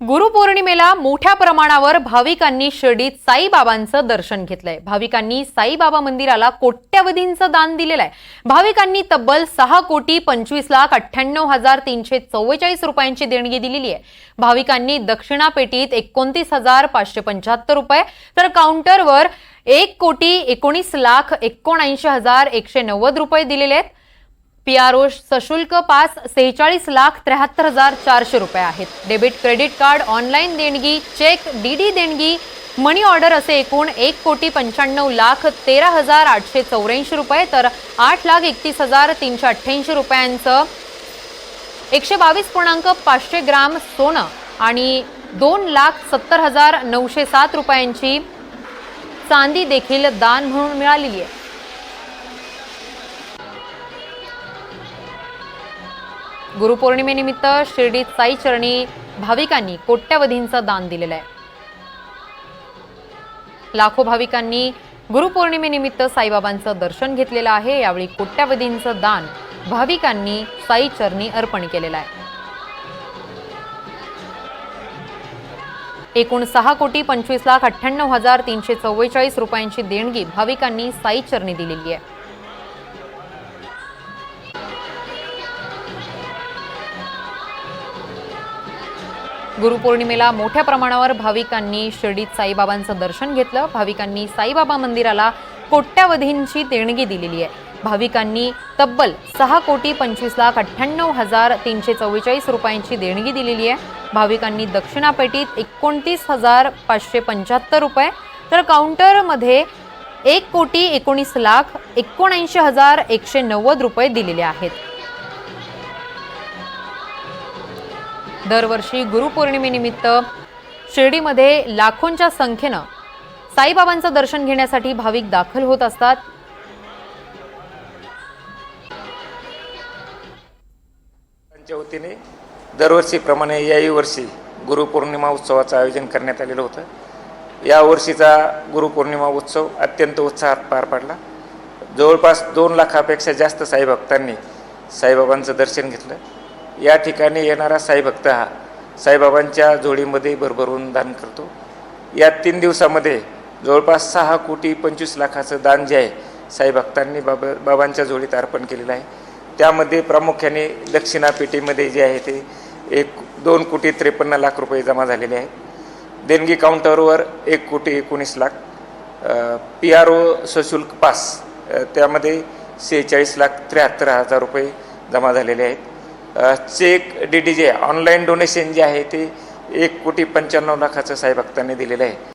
गुरुपौर्णिमेला मोठ्या प्रमाणावर भाविकांनी शिर्डीत साईबाबांचं दर्शन घेतलंय. भाविकांनी साईबाबा मंदिराला कोट्यवधींचं दान दिलेलं आहे भाविकांनी तब्बल सहा कोटी पंचवीस लाख अठ्ठ्याण्णव हजार तीनशे चव्वेचाळीस रुपयांची देणगी दिलेली आहे. भाविकांनी दक्षिणा पेटीत एकोणतीस हजार पाचशे पंच्याहत्तर रुपये तर काउंटरवर एक कोटी एकोणीस लाख एकोणऐंशी हजार एकशे नव्वद रुपये दिलेले आहेत. पी आर ओ सशुल्क पास सेहेचाळीस लाख त्र्याहत्तर हजार चारशे रुपये आहेत. डेबिट क्रेडिट कार्ड ऑनलाईन देणगी चेक डीडी देणगी मनी ऑर्डर असे एकूण एक कोटी पंच्याण्णव लाख तेरा हजार आठशे चौऱ्याऐंशी रुपये तर आठ लाख एकतीस हजार तीनशे अठ्ठ्याऐंशी रुपयांचं एकशे बावीस पूर्णांक पाचशे ग्राम सोनं आणि दोन लाख सत्तर हजार नऊशे सात रुपयांची चांदी देखील दान म्हणून मिळालेली आहे. गुरुपौर्णिमेनिमित्त शिर्डीत साई चरणी भाविकांनी कोट्यवधींचं दान दिलेलं आहे लाखो भाविकांनी गुरुपौर्णिमेनिमित्त साईबाबांचं दर्शन घेतलेलं आहे. यावेळी कोट्यवधींचं दान भाविकांनी साई चरणी अर्पण केलेलं आहे. एकूण सहा कोटी पंचवीस लाख अठ्ठ्याण्णव हजार तीनशे चव्वेचाळीस रुपयांची देणगी भाविकांनी साई चरणी दिलेली आहे. गुरुपौर्णिमेला मोठ्या प्रमाणावर भाविकांनी शिर्डीत साईबाबांचं दर्शन घेतलं. भाविकांनी साईबाबा मंदिराला कोट्यावधींची देणगी दिलेली आहे. भाविकांनी तब्बल सहा कोटी पंचवीस लाख अठ्ठ्याण्णव हजार तीनशे चव्वेचाळीस रुपयांची देणगी दिलेली आहे. भाविकांनी दक्षिणापेटीत एकोणतीस हजार पाचशे पंच्याहत्तर रुपये तर काउंटरमध्ये एक कोटी एकोणीस लाख एकोणऐंशी हजार एकशे नव्वद रुपये दिलेले आहेत. दरवर्षी गुरुपौर्णिमेनिमित्त शिर्डीमध्ये लाखोंच्या संख्येनं साईबाबांचं दर्शन घेण्यासाठी भाविक दाखल होत असतात. त्यांच्या वतीने दरवर्षीप्रमाणे याही वर्षी गुरुपौर्णिमा उत्सवाचं आयोजन करण्यात आलेलं होतं. या वर्षीचा गुरुपौर्णिमा उत्सव अत्यंत उत्साहात पार पडला. जवळपास दोन लाखापेक्षा जास्त साईभक्तांनी साईबाबांचं दर्शन घेतलं. या ठिकाणी येणारा साईभक्त हा साईबाबांच्या जोडीमध्ये भरभरून दान करतो. या तीन दिवसामध्ये जवळपास सहा कोटी पंचवीस लाखाचं दान जे आहे साईभक्तांनी बाबा बाबांच्या जोडीत अर्पण केलेलं आहे. त्यामध्ये प्रामुख्याने दक्षिणा पेटीमध्ये जे आहे ते एक दोन कोटी त्रेपन्न लाख रुपये जमा झालेले आहेत. देणगी काउंटरवर एक कोटी एकोणीस लाख पी आर ओ सशुल्क पास त्यामध्ये सेहेचाळीस लाख त्र्याहत्तर हजार रुपये जमा झालेले आहेत. चेक डी डी जे ऑनलाईन डोनेशन जे आहे ते एक कोटी पंच्याण्णव लाखाचं साईभक्तांनी दिलेलं आहे.